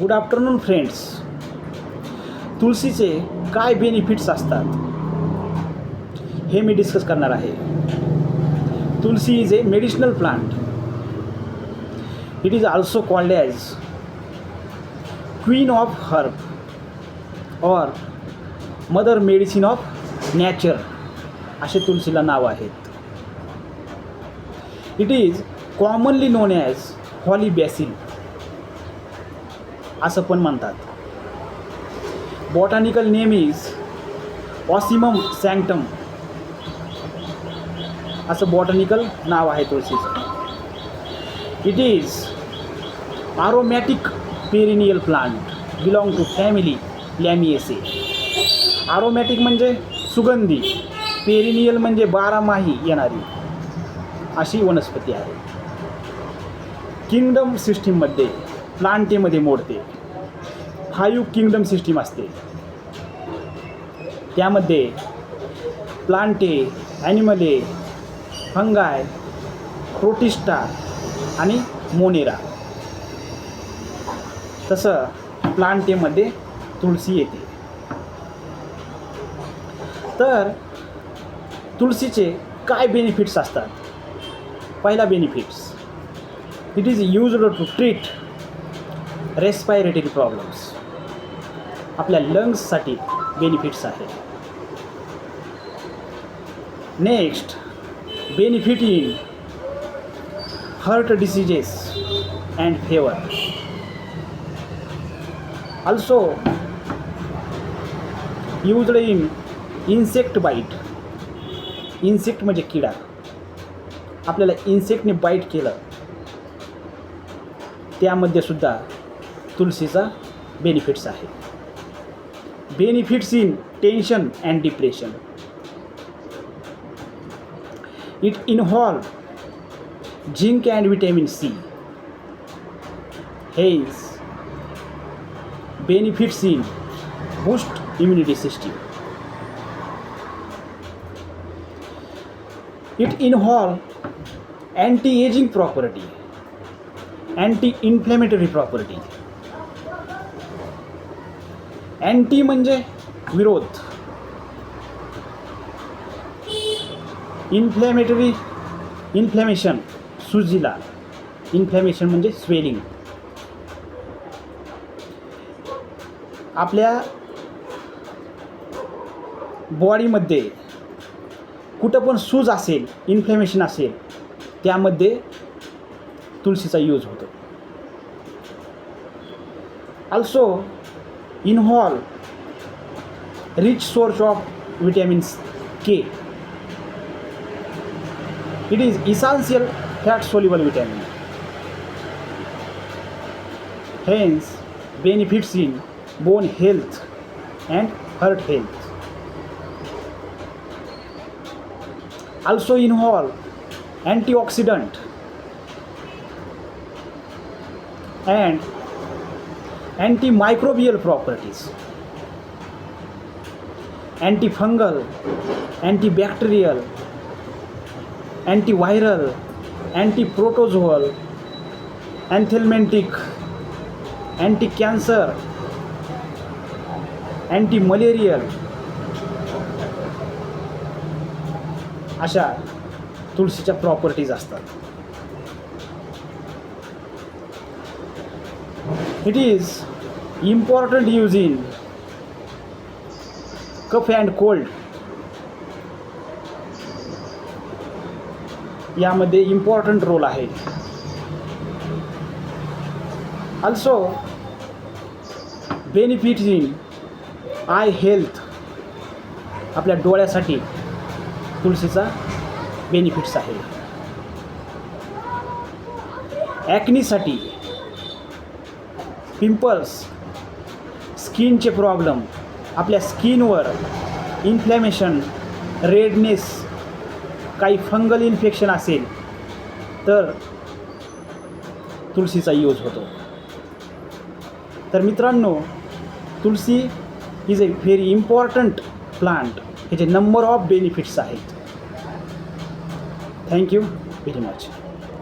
Good afternoon friends तुळशीचे काय benefits असतात? हे मी डिस्कस करणार आहे. Tulsi is a medicinal plant it is also called as queen of herb or mother medicine of nature असे तुलसीला नाव आहेत. It is commonly known as holy basil असं पण म्हणतात. Botanical name is ocimum sanctum असं बॉटॅनिकल नाव आहे तुळशीचं. It is aromatic perennial plant belong to family Lamiaceae aromatic म्हणजे सुगंधी. पेरिनियल म्हणजे बारामाही येणारी अशी वनस्पती आहे. किंगडम सिस्टीममध्ये प्लांटेमध्ये मोडते. फाईव्ह किंगडम सिस्टीम असते. त्यामध्ये प्लांटे ॲनिमले फंगाय प्रोटिस्टा आणि मोनेरा तसं प्लांटेमध्ये तुळशी येते. तर तुळशीचे काय बेनिफिट्स असतात? पहिला benefits it is use to treat respiratory problems आपल्या लंग्ससाठी बेनिफिट्स आहेत. Next benefit in heart diseases and fever also used in insect bite insect म्हणजे किडा. आपल्याला इन्सेक्टने बाईट केलं. त्यामध्ये सुद्धा तुलसीचा बेनिफिट्स आहे. Benefits in tension and depression it involve zinc and vitamin C has benefits in boost immunity system it involve anti aging property anti inflammatory property anti म्हणजे विरोध. Inflammatory inflammation सुजीला. इन्फ्लॅमेशन म्हणजे swelling आपल्या बॉडीमध्ये कुठं पण सूज असेल इन्फ्लॅमेशन असेल त्यामध्ये तुळशीचा यूज होतो. Also Inhale, rich source of vitamins K. It is essential fat soluble vitamin. Hence, benefits in bone health and heart health. Also inhale antioxidant and antimicrobial properties antifungal antibacterial anti bacterial viral anti protozoal anthelmintic anti cancer anti malarial अशा तुळशीच्या properties असतात it is important use in cough and cold यामध्ये important role आहे. Also benefits in eye health आपल्या डोळ्यासाठी तुळशीचा benefits आहे. ॲक्नीसाठी pimples स्किनचे प्रॉब्लेम आपल्या स्किनवर इन्फ्लॅमेशन रेडनेस काही फंगल इन्फेक्शन असेल तर तुळशीचा यूज होतो. तर मित्रांनो tulsi is a very important plant ह्याचे नंबर ऑफ बेनिफिट्स आहेत. Thank you very much